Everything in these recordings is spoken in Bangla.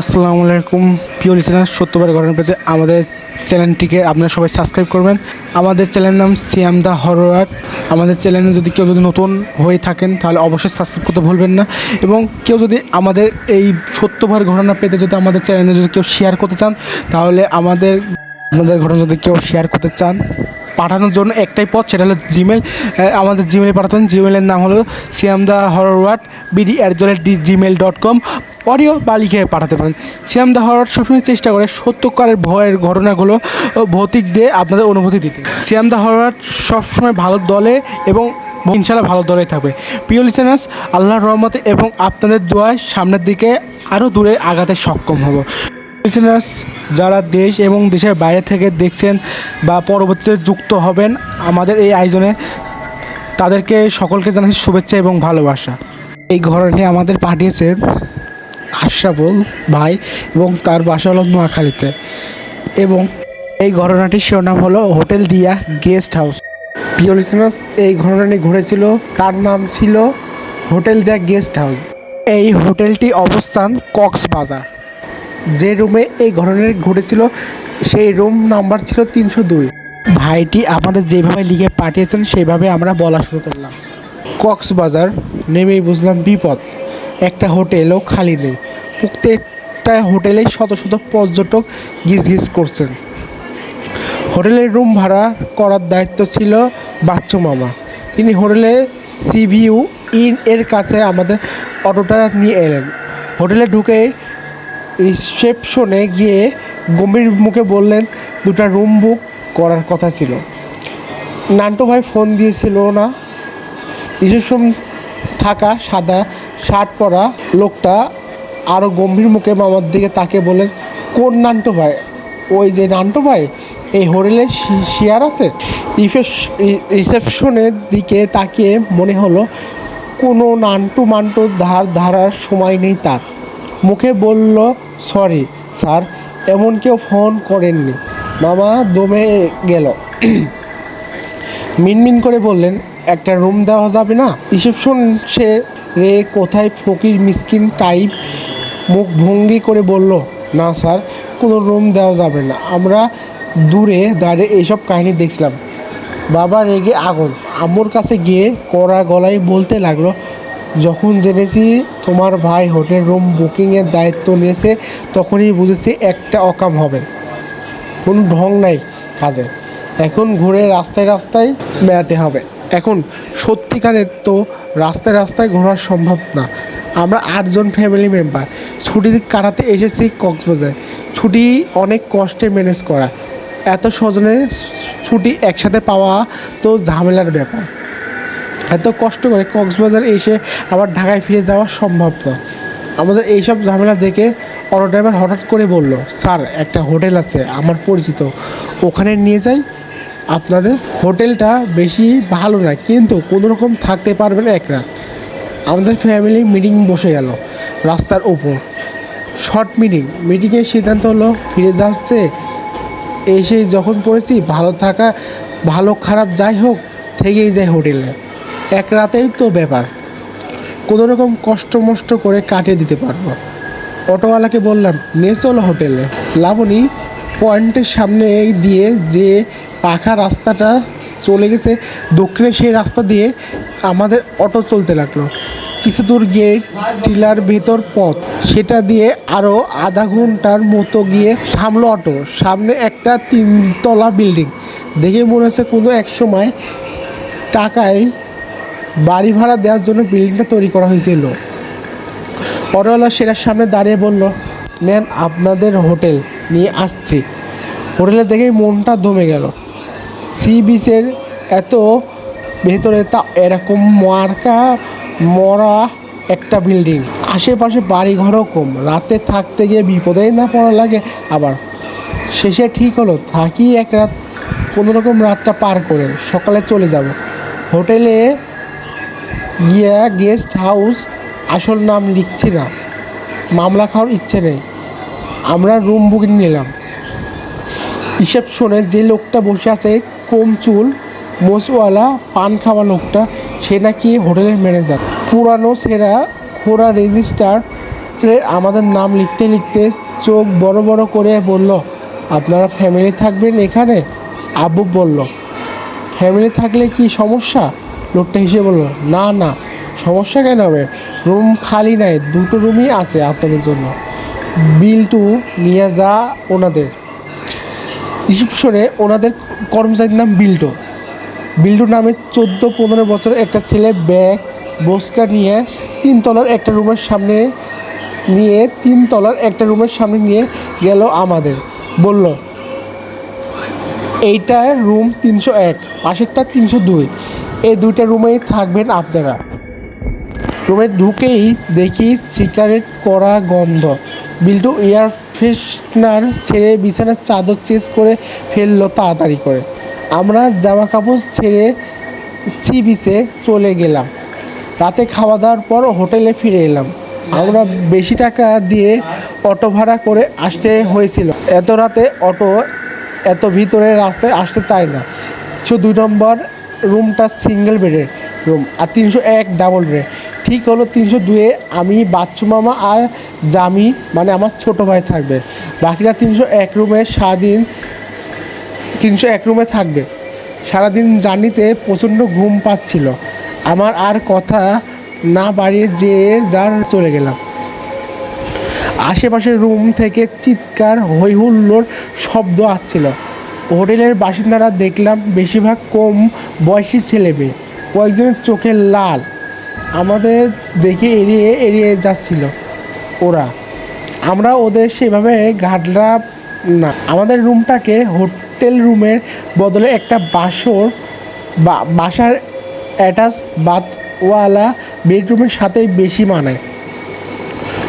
আসসালামু আলাইকুম। প্রিয় লিসেনার সত্যবার ঘটনা পেতে আমাদের চ্যানেলটিকে আপনারা সবাই সাবস্ক্রাইব করবেন। আমাদের চ্যানেলের নাম সিয়াম দ্য হরওয়ার আমাদের চ্যানেলে যদি কেউ যদি নতুন হয়ে থাকেন, তাহলে অবশ্যই সাবস্ক্রাইব করতে ভুলবেন না। এবং কেউ যদি আমাদের এই সত্যবার ঘটনা পেতে যদি আমাদের চ্যানেলে যদি কেউ শেয়ার করতে চান, তাহলে আমাদের আমাদের ঘটনা যদি কেউ শেয়ার করতে চান পাঠানোর জন্য একটাই পথ, সেটা হলো জিমেল আমাদের জিমেলে পাঠাতেন। জিমেলের নাম হলো Siam the হরওয়াট BD at the rate Gmail dot com audio বা লিখে পাঠাতে পারেন। সিয়াম দ্য হরওয়াট সবসময় চেষ্টা করে সত্যকারের ভয়ের ঘটনাগুলো ভৌতিক দিয়ে আপনাদের অনুভূতি দিতে। সিয়াম দ্য হরওয়াট সবসময় ভালো দলে এবং ইনশাল্লাহ ভালো দলেই থাকবে। প্রিয় লিসেনার্স আল্লাহর রহমতে এবং আপনাদের দোয়ায় সামনের দিকে আরও দূরে আগাতে সক্ষম হব। লিসেনার্স যারা দেশ এবং দেশের বাইরে থেকে দেখছেন বা পরবর্তীতে যুক্ত হবেন আমাদের এই আয়োজনে তাদেরকে সকলকে জানাচ্ছি শুভেচ্ছা এবং ভালোবাসা। এই ঘরটি আমাদের পাঠিয়েছেন আশরাফুল ভাই এবং তার বাসা হলো নোয়াখালীতে এবং এই ঘটনাটির শিরোনাম হলো হোটেল দিয়া গেস্ট হাউস। প্রিয় লিসেনার্স এই ঘটনাটি ঘটেছিল তার নাম ছিল হোটেল দিয়া গেস্ট হাউস। এই হোটেলটি অবস্থান কক্সবাজার। যে রুমে এই ঘটনাটি ঘটেছিল, সেই রুম নাম্বার ছিল তিনশো দুই। ভাইটি আমাদের যেভাবে লিখে পাঠিয়েছেন সেইভাবে আমরা বলা শুরু করলাম। কক্সবাজার নেমেই বুঝলাম বিপদ। একটা হোটেলও খালি নেই। প্রত্যেকটা হোটেলে শত শত পর্যটক গিজ গিজ করছেন। হোটেলের রুম ভাড়া করার দায়িত্ব ছিল বাচ্চু মামা। তিনি হোটেলে সিভিউ ইন এর কাছে আমাদের অটোটা নিয়ে এলেন। হোটেলে ঢুকে রিসেপশনে গিয়ে গম্ভীর মুখে বললেন, দুটা রুম বুক করার কথা ছিল। নান্টু ভাই ফোন দিয়েছিল না। রিসেপশন থাকা সাদা শার্ট পরা লোকটা আরও গম্ভীর মুখে মামার দিকে তাকে বলেন কোন নান্টু ভাই? ওই যে নান্টু ভাই, এই হোটেলে শেয়ার আছে? রিসেপশনের দিকে তাকিয়ে মনে হলো, কোনো নান্টু মান্টু ধার, ধারার সময় নেই তার। মুখে বলল, সরি, স্যার, এমন কেউ ফোন করেননি। মামা দমে গেল। মিনমিন করে বললেন, একটা রুম দেওয়া যাবে না? রিসেপশন সে রে কোথায় ফকির মিসকিন টাইপ মুখ ভঙ্গি করে বলল, না, স্যার, কোনো রুম দেওয়া যাবে না। আমরা দূরে দাঁড়িয়ে এইসব কাহিনী দেখছিলাম। বাবা রেগে আগুন। আম্মুর কাছে গিয়ে কড়া গলায় বলতে লাগল যখন জেনেছি তোমার ভাই হোটেল রুম বুকিংয়ের দায়িত্ব নিয়েছে, তখনই বুঝেছি একটা অকাম হবে। কোনো ঢং নাই কাজে এখন ঘুরে রাস্তায় রাস্তায় বেড়াতে হবে। এখন সত্যিকারের তো রাস্তায় রাস্তায় ঘোরা সম্ভব না। আমরা আটজন ফ্যামিলি মেম্বার ছুটি কাটাতে এসেছি কক্সবাজার। ছুটি অনেক কষ্টে ম্যানেজ করা। এত স্বজনে ছুটি একসাথে পাওয়া তো ঝামেলার ব্যাপার। এত কষ্ট করে কক্সবাজার এসে আবার ঢাকায় ফিরে যাওয়া সম্ভব না। আমাদের এইসব ঝামেলা দেখে অটো ড্রাইভার হঠাৎ করে বলল, স্যার, একটা হোটেল আছে, আমার পরিচিত। ওখানে নিয়ে যাই। আপনাদের হোটেলটা বেশি ভালো না, কিন্তু কোনো রকম থাকতে পারবেন এক রাত। আমাদের ফ্যামিলি মিটিং বসে গেল রাস্তার ওপর। শর্ট মিটিং মিটিংয়ের সিদ্ধান্ত হলো ফিরে যাচ্ছে এসে যখন পড়েছি, ভালো থাকা, ভালো খারাপ যাই হোক, থেকেই যায় হোটেলে। এক রাতেই তো ব্যাপার। কোনো রকম কষ্ট মষ্ট করে কাটিয়ে দিতে পারব। অটোওয়ালাকে বললাম নিয়ে চলো হোটেলে। লাবণী পয়েন্টের সামনে দিয়ে যে পাখা রাস্তাটা চলে গেছে, দক্ষিণে সেই রাস্তা দিয়ে আমাদের অটো চলতে লাগল। কিছু দূর গিয়ে টিলার ভেতর পথ, সেটা দিয়ে আরও আধা ঘণ্টার মতো গিয়ে থামলো অটো। সামনে একটা তিনতলা বিল্ডিং। দেখে মনে হচ্ছে কোনো এক সময় টাকায় বাড়ি ভাড়া দেওয়ার জন্য বিল্ডিংটা তৈরি করা হয়েছিল। অটোওয়ালা সেটার সামনে দাঁড়িয়ে বলল, ম্যাম, আপনাদের হোটেল নিয়ে আসছি। হোটেলে দেখেই মনটা দমে গেল। সি বিচের এত ভেতরে তা এরকম মার্কা, মরা একটা বিল্ডিং আশেপাশে বাড়ি ঘরও কম। রাতে থাকতে গিয়ে বিপদেই না পড়া লাগে আবার। শেষে ঠিক হলো, থাকি এক রাত, কোনো রকম রাতটা পার করে সকালে চলে যাব। হোটেলে গিয়া গেস্ট হাউস আসল নাম লিখছি না। মামলা খাওয়ার ইচ্ছে নেই। আমরা রুম বুকিং নিলাম। রিসেপশনে যে লোকটা বসে আছে, কম চুল, মোসওয়ালা, পান খাওয়া লোকটা, সে নাকি হোটেলের ম্যানেজার পুরানো, সেরা খোরা রেজিস্টার আমাদের নাম লিখতে লিখতে চোখ বড় বড় করে বলল, আপনারা ফ্যামিলি থাকবেন এখানে? আব্বু বলল ফ্যামিলি থাকলে কি সমস্যা? লোকটা হিসেবে বলল, না না, সমস্যা কেন হবে? রুম খালি নাই, দুটো রুমই আছে আপনাদের জন্য। বিল টু নিয়ে যা ওনাদের। রিসিপশনে ওনাদের কর্মচারীর নাম বিল্টো। বিল্টু নামে চোদ্দ, পনেরো বছর একটা ছেলে ব্যাগ বস্কা নিয়ে তিনতলার একটা রুমের সামনে নিয়ে, তিনতলার একটা রুমের সামনে নিয়ে গেল আমাদের। বলল, এইটা রুম তিনশো এক, পাশেরটা তিনশো দুই। এই দুইটা রুমেই থাকবেন আপনারা। রুমে ঢুকেই দেখি সিগারেট করা গন্ধ। বিল্টু এয়ার ফ্রেশনার ছেড়ে বিছানার চাদর চেঞ্জ করে ফেলল তাড়াতাড়ি করে। আমরা জামা কাপড় ছেড়ে সি বিচে চলে গেলাম। রাতে খাওয়া দাওয়ার পর হোটেলে ফিরে এলাম। আমরা বেশি টাকা দিয়ে অটো ভাড়া করে আসতে হয়েছিল। এত রাতে অটো এত ভিতরে রাস্তায় আসতে চায় না। একশো দুই নম্বর রুমটা সিঙ্গেল বেডের রুম আর তিনশো এক ডাবল বেড ঠিক হলো তিনশো দুয়ে আমি বাচ্চু মামা আর জামি মানে আমার ছোট ভাই থাকবে। বাকিরা তিনশো এক রুমে সারাদিন, তিনশো এক রুমে থাকবে। সারাদিন জার্নিতে প্রচণ্ড ঘুম পাচ্ছিল। আমার আর কথা না বাড়িয়ে যেয়ে যার চলে গেলাম। আশেপাশের রুম থেকে চিৎকার হই হুল্লোড় শব্দ আসছিল। হোটেলের বাসিন্দারা দেখলাম বেশিরভাগ কম বয়সী ছেলে মেয়ে, কয়েকজনের চোখে লাল। আমাদের দেখে এড়িয়ে এড়িয়ে যাচ্ছিল ওরা। আমরা ওদের সেভাবে ঘাটলাম না। আমাদের রুমটাকে হোটেল রুমের বদলে একটা বাসর, বা, বাসার অ্যাটাচ বাথওয়ালা বেডরুমের সাথেই বেশি মানায়।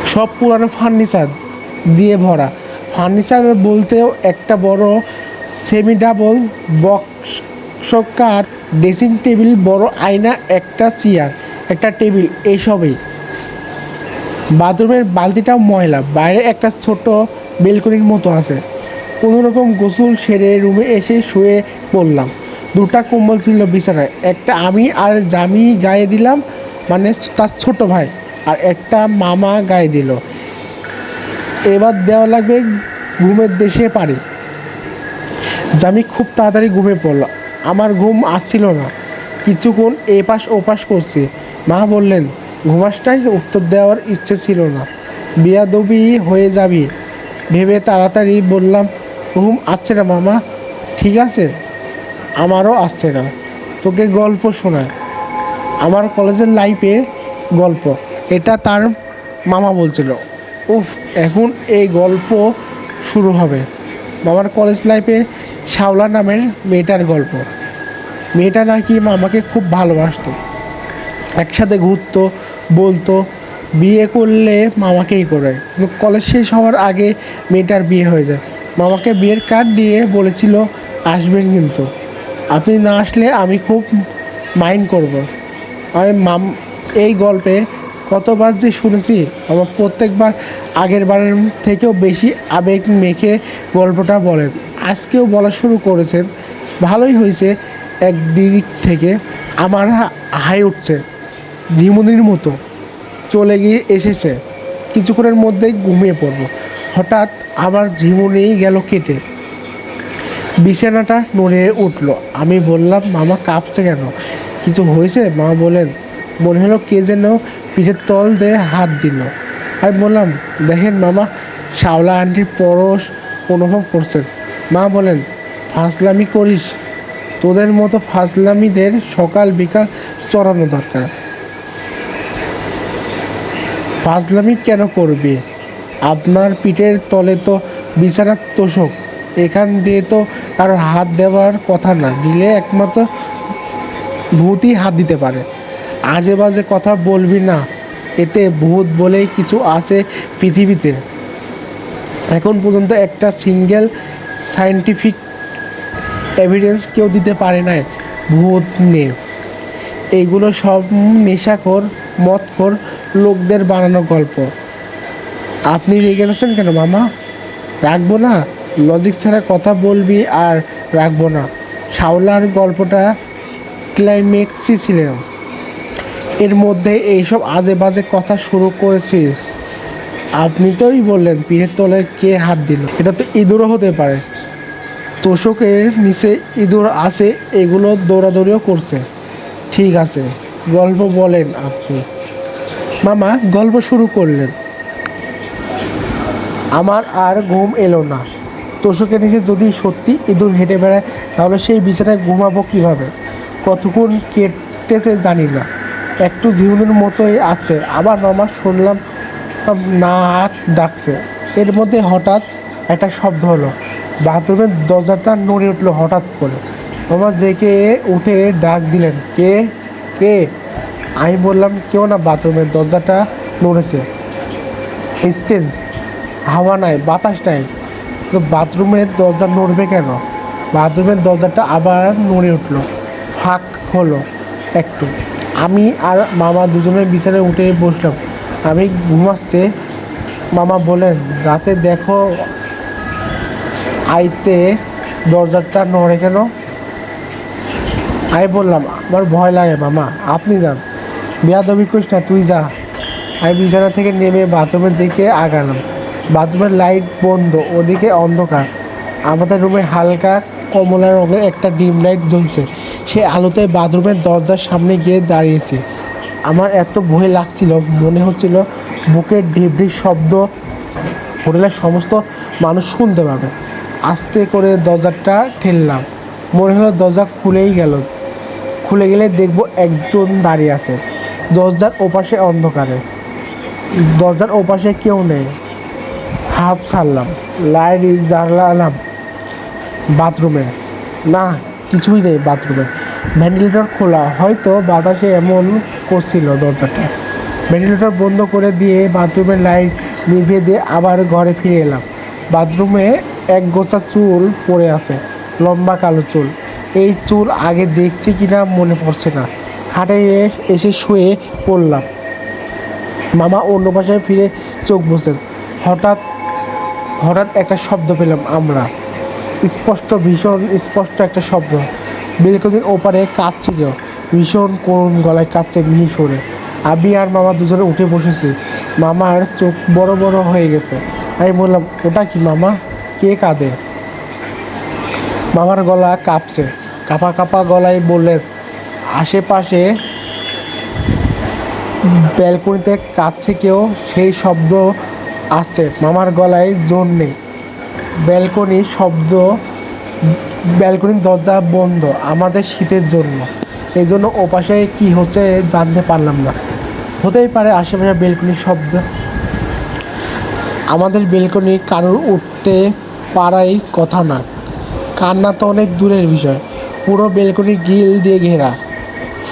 সব পুরানো ফার্নিচার দিয়ে ভরা। ফার্নিচার বলতেও একটা বড় সেমি ডাবল বক্স কার ড্রেসিং টেবিল, বড় আয়না, একটা চেয়ার, একটা টেবিল এইসবই বাথরুমের বালতিটাও ময়লা, বাইরে একটা ছোট বেলকনির মতো আছে। কোনো রকম গোসল সেরে রুমে এসে শুয়ে পড়লাম। দুটা কম্বল ছিল বিছানায়, একটা আমি আর জামি গায়ে দিলাম মানে তার ছোট ভাই, আর একটা মামা গায়ে দিল। এবার দেওয়া লাগবে ঘুমের দেশে পারি জামি খুব তাড়াতাড়ি ঘুমে পড়ল আমার ঘুম আসছিল না। কিছুক্ষণ এপাশ ওপাশ করছি। মা বললেন ঘুমাসটাই উত্তর দেওয়ার ইচ্ছে ছিল না। বিয়াদবি হয়ে যাবি। ভেবে তাড়াতাড়ি বললাম, ঘুম আসছে না মামা। ঠিক আছে? আমারও আসছে না। তোকে গল্প শোনায় আমার কলেজের লাইফে গল্প। এটা তার মামা বলছিল। উফ, এখন এই গল্প শুরু হবে। মামার কলেজ লাইফে শাওলা নামের মেয়েটার গল্প। মেয়েটা নাকি মামাকে খুব ভালোবাসতো। একসাথে ঘুরতো, বলতো, বিয়ে করলে মামাকেই করে। কলেজ শেষ হওয়ার আগে মেয়েটার বিয়ে হয়ে যায়। মামাকে বিয়ের কার্ড দিয়ে বলেছিল, আসবেন কিন্তু। আপনি না আসলে আমি খুব মাইন্ড করব। আমি মাম এই গল্পে কতবার যে শুনেছি, আমার প্রত্যেকবার আগের বারের থেকেও বেশি আবেগ মেখে গল্পটা বলেন। আজকেও বলা শুরু করেছেন, ভালোই হয়েছে এক দিক থেকে, আমার হাই উঠছে, ঝিমুনির মতো, চলে গিয়ে এসেছে, কিছুক্ষণের মধ্যেই ঘুমিয়ে পড়ব। হঠাৎ আমার ঝিমুনি গেল কেটে, বিছানাটা নড়ে উঠল। আমি বললাম, মামা কাঁপছে কেন? কিছু হয়েছে? মা বলেন মনে হলো কে যেন পিঠের তল দিয়ে হাত দিল। আমি বললাম, দেখেন মামা শাওলা আন্টির পরশ অনুভব করছেন। মা বলেন ফাসলামি করিস। তোদের মতো ফাসলামিদের সকাল বিকাল চড়ানো দরকার। ফাজলামি কেন করবে? আপনার পিঠের তলে তো বিছানার তোষক। এখান দিয়ে তো কারোর হাত দেওয়ার কথা না। দিলে একমাত্র ভূতই হাত দিতে পারে। আজে বাজে কথা বলবি না। এতে ভূত বলেই কিছু আছে পৃথিবীতে। এখন পর্যন্ত একটা সিঙ্গেল সায়েন্টিফিক এভিডেন্স কেউ দিতে পারে না ভূত নেই এইগুলো সব নেশাখোর, মদখোর লোকদের বানানো গল্প। আপনি রেগে যাচ্ছেন কেন মামা? রাখব না। লজিক ছাড়া কথা বলবি আর রাখব না। শাওলার গল্পটা ক্লাইম্যাক্সই ছিল। এর মধ্যে এইসব আজে বাজে কথা শুরু করেছিস আপনি তোই বললেন, পিঠের তলে কে হাত দিল? এটা তো ইঁদুরও হতে পারে। তোষকের নিচে ইঁদুর আছে, এগুলো দৌড়াদৌড়িও করছে। ঠিক আছে, গল্প বলেন আপনি। মামা, গল্প শুরু করলেন। আমার আর ঘুম এলো না। তোষকের নিচে যদি সত্যি ইঁদুর হেঁটে বেড়ায়, তাহলে সেই বিছানায় ঘুমাবো কীভাবে? কতক্ষণ কেটেছে জানি না। একটু জীবনের মতোই আছে। আবার মামা শুনলাম নাক ডাকছে। এর মধ্যে হঠাৎ একটা শব্দ হলো। বাথরুমের দরজাটা নড়ে উঠল হঠাৎ করে। মামা জেকে উঠে ডাক দিলেন, কে? কে? আমি বললাম, কেউ না, বাথরুমের দরজাটা নড়েছে। স্টেজ, হাওয়া নাই, বাতাস নাই। তো বাথরুমের দরজা নড়বে কেন? বাথরুমের দরজাটা আবার নড়ে উঠল। ফাঁক হলো একটু। আমি আর মামা দুজনে বিছানায় উঠে বসলাম। আমি ঘুমাচ্ছে মামা বলেন রাতে দেখো, আইতে দরজাটা নড়ে কেন? আমি বললাম, আমার ভয় লাগে মামা, আপনি যান। বেয়াদবি করিস না, তুই যা। আমি বিছানা থেকে নেমে বাথরুমের দিকে আগালাম। বাথরুমের লাইট বন্ধ, ওদিকে অন্ধকার। আমাদের রুমে হালকা কমলা রঙের একটা ডিম লাইট জ্বলছে। সে আলোতে বাথরুমের দরজার সামনে গিয়ে দাঁড়িয়েছে। আমার এত ভয় লাগছিল, মনে হচ্ছিল বুকের ঢিবড়ির শব্দ হোটেলের সমস্ত মানুষ শুনতে পাবে। আস্তে করে দরজাটা ঠেললাম। মনে হলো দরজা খুলেই গেল। খুলে গেলে দেখব একজন দাঁড়িয়ে আছে। দরজার ওপাশে অন্ধকারে। দরজার ওপাশে কেউ নেই। হাফ ছাড়লাম। লাইট জ্বালালাম বাথরুমে। না কিছুই নেই বাথরুমে। ভেন্টিলেটর খোলা। হয়তো বাতাসে এমন করছিল দরজাটা। ভেন্টিলেটর বন্ধ করে দিয়ে বাথরুমের লাইট নিভিয়ে দিয়ে আবার ঘরে ফিরে এলাম। বাথরুমে এক গোছা চুল পড়ে আছে, লম্বা কালো চুল। এই চুল আগে দেখছি কিনা মনে পড়ছে না। খাটে এসে শুয়ে পড়লাম। মামা অন্য পাশে ফিরে চোখ বসেন হঠাৎ হঠাৎ একটা শব্দ পেলাম আমরা। স্পষ্ট ভীষণ স্পষ্ট একটা শব্দ। বেলকনির ওপারে কাঁদছে কেউ ভীষণ করুণ গলায় কাঁদছে মিহি সরে। আমি আর মামা দুজনে উঠে বসেছি। মামার চোখ বড় বড় হয়ে গেছে। আমি বললাম, ওটা কি মামা? কে কাঁদে মামার গলা কাঁপছে। কাঁপা কাঁপা গলায় বললেন, আশেপাশে ব্যালকনিতে কাঁদছে কেউ সেই শব্দ আসছে মামার গলায় জোর নেই। ব্যালকনির শব্দ, ব্যালকনির দরজা বন্ধ আমাদের শীতের জন্য। এই জন্য ওপাশে কী হচ্ছে জানতে পারলাম না। হতেই পারে আশেপাশে বেলকনির শব্দ। আমাদের বেলকনি কারোর উঠতে পারাই কথা না। কান্না তো অনেক দূরের বিষয়। পুরো বেলকনি গিল দিয়ে ঘেরা।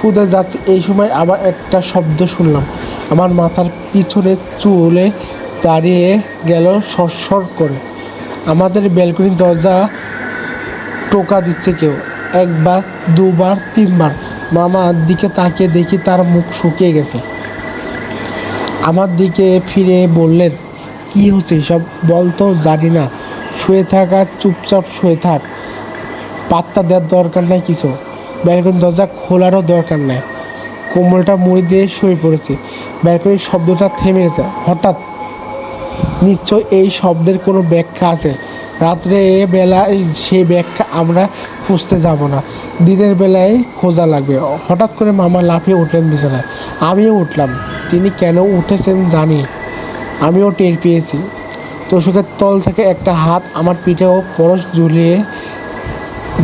শুধু যাচ্ছে, এই সময় আবার একটা শব্দ শুনলাম। আমার মাথার পিছনে চুলে দাঁড়িয়ে গেল সরসর করে। আমাদের বেলকনির দরজা টোকা দিচ্ছে কেউ। একবার, দুবার, তিনবার। মামার দিকে তাকিয়ে দেখি তার মুখ শুকিয়ে গেছে। আমার দিকে ফিরে বললেন, কি হচ্ছে সব বলতো জানি না। শুয়ে থাকা চুপচাপ শুয়ে থাক। পাত্তা দেওয়ার দরকার নাই কিছু। ব্যালকনি দরজা খোলারও দরকার নাই। কোমলটা মুড়ি দিয়ে শুয়ে পড়েছে। ব্যালকনির শব্দটা থেমে গেছে। হঠাৎ নিশ্চয় এই শব্দের কোনো ব্যাখ্যা আছে। রাত্রে বেলা সেই ব্যাখ্যা আমরা খুঁজতে যাব না। দিনের বেলায় খোঁজা লাগবে। হঠাৎ করে মামা লাফিয়ে উঠলেন বিছানায়। আমিও উঠলাম। তিনি কেন উঠেছেন জানি। আমিও টের পেয়েছি। তোষকের তল থেকে একটা হাত আমার পিঠেও পরশ ঝুলিয়ে,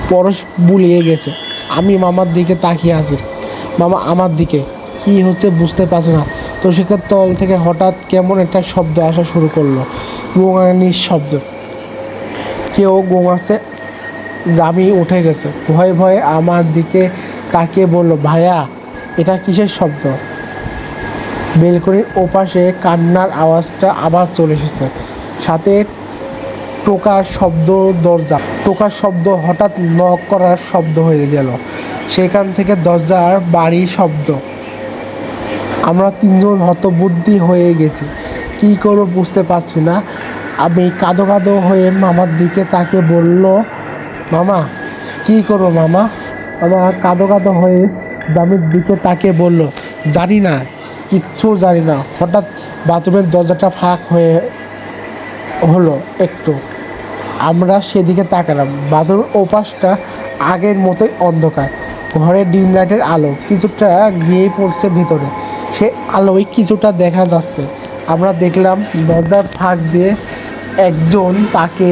পরশ বুলিয়ে গেছে। আমি মামার দিকে তাকিয়ে আছি। মামা আমার দিকে। কি হচ্ছে বুঝতে পারছে না। তোষকের তল থেকে হঠাৎ কেমন একটা শব্দ আসা শুরু করল? গোঙানির শব্দ। কেউ গোঙাচ্ছে জামি উঠে গেছে। ভয়ে ভয়ে আমার দিকে তাকিয়ে বলল, ভাইয়া, এটা কিসের শব্দ? বেলকনির ওপাশে কান্নার আওয়াজটা আবার চলে এসেছে। সাথে টোকার শব্দ দরজা। টোকার শব্দ হঠাৎ নক করার শব্দ হয়ে গেল। সেখান থেকে দরজার বাড়ি শব্দ। আমরা তিনজন হতবুদ্ধি হয়ে গেছি। কী করব বুঝতে পারছি না। আমি কাঁদো কাঁদো হয়ে মামার দিকে তাকে বলল, মামা, কী করব মামা? আমার কাঁদো কাঁদো হয়ে জামির দিকে তাকে বলল, জানি না, কিচ্ছু জানি না। হঠাৎ বাথরুমের দরজাটা ফাঁক হয়ে হলো একটু। আমরা সেদিকে তাকালাম। বাথরুমের ওপাশটা আগের মতোই অন্ধকার। ঘরে ডিম লাইটের আলো, কিছুটা গিয়ে পড়ছে ভিতরে। সে আলোয় কিছুটা দেখা যাচ্ছে। আমরা দেখলাম দরজার ফাঁক দিয়ে একজন তাকে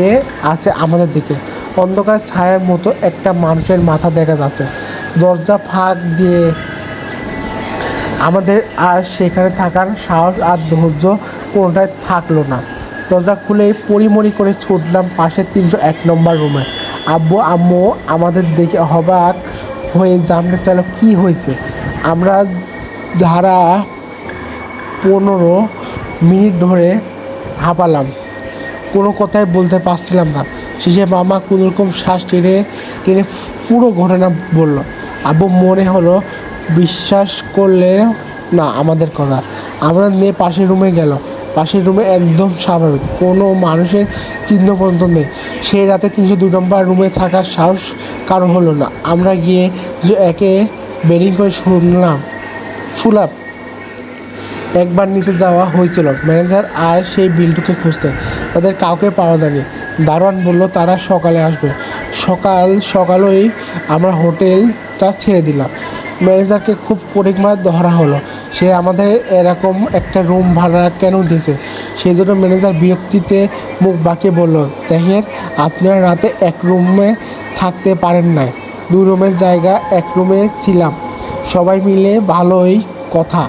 আছে আমাদের দিকে। অন্ধকার ছায়ার মতো একটা মানুষের মাথা দেখা যাচ্ছে। দরজা ফাঁক দিয়ে আমাদের আর সেখানে থাকার সাহস আর ধৈর্য কোনোটাই থাকল না। দরজা খুলে পরিমরি করে ছুটলাম পাশের তিনশো এক নম্বর রুমে। আব্বু, আম্মু আমাদের দেখে হবাক হয়ে জানতে চাইলো, কি হয়েছে? আমরা যারা পনেরো মিনিট ধরে হাঁপালাম, কোনো কথাই বলতে পারছিলাম না। শেষে মামা কোনোরকম শ্বাস টেনে টেনে পুরো ঘটনা বলল। আব্বু মনে হলো, বিশ্বাস করলে না, আমাদের কথা। আমাদের নিয়ে পাশের রুমে গেল। পাশের রুমে একদম স্বাভাবিক, কোনো মানুষের চিহ্ন পর্যন্ত নেই। সেই রাতে তিনশো দুই নম্বর রুমে থাকার সাহস কারও হলো না। আমরা গিয়ে একে বেরিং করে শুনলাম শুলাম একবার নিচে যাওয়া হয়েছিল। ম্যানেজার আর সেই বিলটুকে খুঁজতে। তাদের কাউকে পাওয়া যায়নি। দারোয়ান বলল, তারা সকালে আসবে। সকাল, সকালেই আমরা হোটেলটা ছেড়ে দিলাম। ম্যানেজারকে খুব পরিমাণ ধরা হলো। সে আমাদের এরকম একটা রুম ভাড়া কেন দিয়েছে? সেই জন্য ম্যানেজার বিরক্তিতে মুখ বাঁকিয়ে বলল, দেখেন, আপনারা রাতে এক রুমে থাকতে পারেন না দু রুমের জায়গা এক রুমে ছিলাম। সবাই মিলে ভালোই কথা।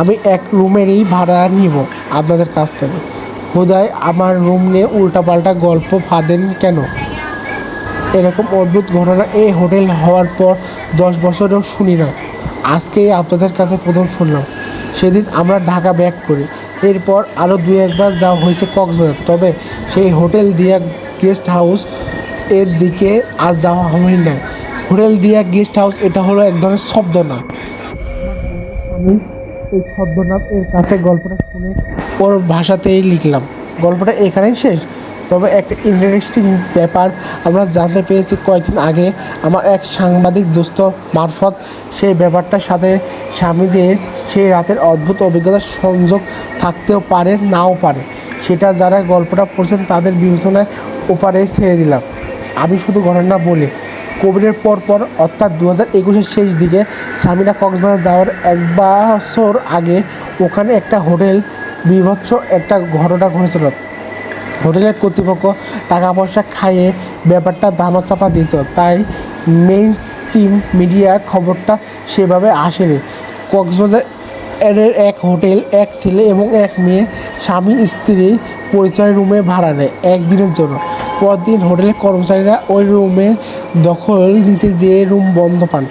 আমি এক রুমেরই ভাড়া নিব আপনাদের কাছ থেকে। হুদায় আমার রুম নিয়ে উল্টাপাল্টা গল্প ফাঁদেন কেন? এরকম অদ্ভুত ঘটনা এই হোটেল হওয়ার পর দশ বছরেও শুনি না আজকেই আপনাদের কাছে প্রথম শুনলাম। সেদিন আমরা ঢাকা ব্যাক করি। এরপর আরও দুই একবার যাওয়া হয়েছে কক্সবাজার। তবে সেই হোটেল দিয়া গেস্ট হাউস এর দিকে আর যাওয়া হয় না হোটেল দিয়া গেস্ট হাউস এটা হলো এক ধরনের শব্দ না আমি এই ছদ্মনাম এর কাছে গল্পটা শুনে ওর ভাষাতেই লিখলাম। গল্পটা এখানেই শেষ। তবে একটা ইন্টারেস্টিং ব্যাপার আমরা জানতে পেরেছি কয়েকদিন আগে আমার এক সাংবাদিক দোস্ত মারফত সেই ব্যাপারটার সাথে স্বামীদের সেই রাতের অদ্ভুত অভিজ্ঞতার সংযোগ থাকতেও পারে নাও পারে। সেটা যারা গল্পটা পড়ছেন তাদের বিবেচনায় ওপারে ছেড়ে দিলাম। আমি শুধু ঘটনা বলি কোভিডের পর পর, অর্থাৎ দু হাজার একুশের শেষ দিকে স্বামীরা কক্সবাজার যাওয়ার এক বছর আগে ওখানে একটা হোটেল বিভৎস একটা ঘটনা ঘটেছিল। হোটেলের কর্তৃপক্ষ টাকা পয়সা খাইয়ে ব্যাপারটা ধামাচাপা দিয়েছিল, তাই মেইন স্ট্রিম মিডিয়া খবরটা সেভাবে আসেনি। কক্সবাজার এক হোটেল, এক ছেলে এবং এক মেয়ে, স্বামী, স্ত্রী পরিচয় রুমে ভাড়া নেয় একদিনের জন্য। পরদিন হোটেলের কর্মচারীরা ওই রুমের দখল নিতে যেয়ে রুম বন্ধ পান।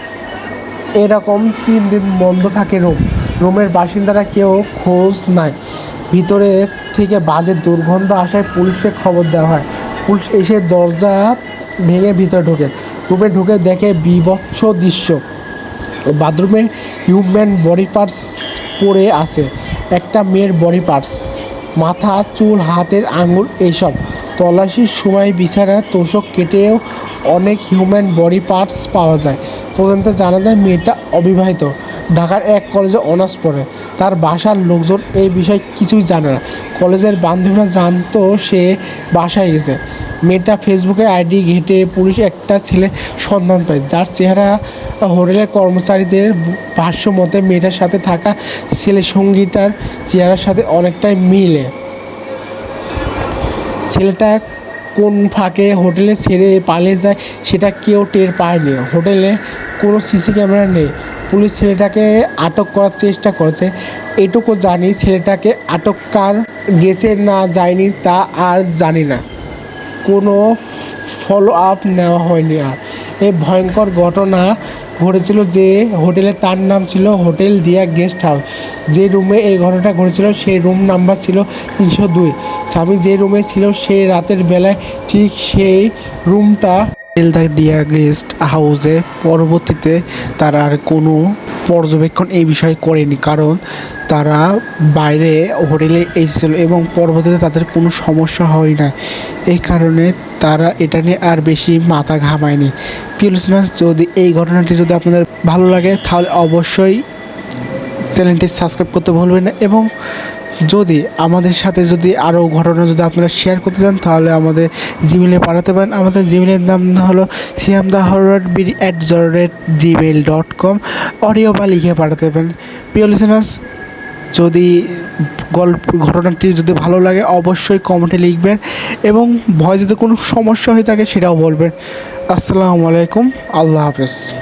এরকম তিন দিন বন্ধ থাকে রুম। রুমের বাসিন্দারা কেউ খোঁজ নাই ভিতরে থেকে বাজে দুর্গন্ধ আসায় পুলিশকে খবর দেওয়া হয়। পুলিশ এসে দরজা ভেঙে ভিতরে ঢোকে। রুমে ঢুকে দেখে বিভৎস দৃশ্য। বাথরুমে হিউম্যান বডি পার্টস পড়ে আছে। একটা মেয়ের বডি পার্টস মাথা, চুল, হাতের আঙুল, এইসব। তল্লাশির সময় বিছানা, তোষক কেটেও অনেক হিউম্যান বডি পার্টস পাওয়া যায়। তদন্তে জানা যায়, মেয়েটা অবিবাহিত। ঢাকার এক কলেজে অনার্স পড়ে। তার বাসার লোকজন এই বিষয়ে কিছুই জানে না। কলেজের বান্ধবীরা জানতো সে বাসায় গেছে। মেয়েটা ফেসবুকে আইডি ঘেটে পুলিশ একটা ছেলে সন্ধান পায়, যার চেহারা হোটেলের কর্মচারীদের ভাষ্য মতে মেয়েটার সাথে থাকা ছেলে সঙ্গীটার চেহারার সাথে অনেকটাই মিলে। ছেলেটা কোন ফাঁকে হোটেলে ছেড়ে পালিয়ে যায় সেটা কেউ টের পায়নি। হোটেলে কোনো সিসি ক্যামেরা নেই। পুলিশ ছেলেটাকে আটক করার চেষ্টা করেছে। এটুকু জানি ছেলেটাকে আটক কার গেছে না যায়নি তা আর জানি না। কোনো ফলো আপ নেওয়া হয়নি আর। এই ভয়ঙ্কর ঘটনা ঘটেছিল যে হোটেলে তার নাম ছিল হোটেল দিয়া গেস্ট হাউস। যে রুমে এই ঘটনাটা ঘটেছিল সেই রুম নাম্বার ছিল তিনশো দুই। স্বামী যে রুমে ছিল সেই রাতের বেলায় ঠিক সেই রুমটা হোটেল দ্য দিয়া গেস্ট হাউসে পরবর্তীতে তারা আর কোনো পর্যবেক্ষণ এই বিষয়ে করেনি। কারণ তারা বাইরে হোটেলে এসেছিল এবং পরবর্তীতে তাদের কোনো সমস্যা হয় না এই কারণে তারা এটা নিয়ে আর বেশি মাথা ঘামায়নি। প্রিয় যদি এই ঘটনাটি যদি আপনাদের ভালো লাগে, তাহলে অবশ্যই চ্যানেলটি সাবস্ক্রাইব করতে ভুলবেন না এবং যদি আমাদের সাথে যদি আরও ঘটনা যদি আপনারা শেয়ার করতে চান, তাহলে আমাদের জিমেলে পাঠাতে পারেন। আমাদের জিমেলের নাম হলো Siam the horror BD at জরেট Gmail dot com audio বা লিখে পাঠাতে পারেন। প্রিয় লিসেনার্স যদি গল্প, ঘটনাটি যদি ভালো লাগে, অবশ্যই কমেন্টে লিখবেন এবং ভয় যদি কোনো সমস্যা হয়ে থাকে, সেটাও বলবেন। আসসালামু আলাইকুম। আল্লাহ হাফেজ।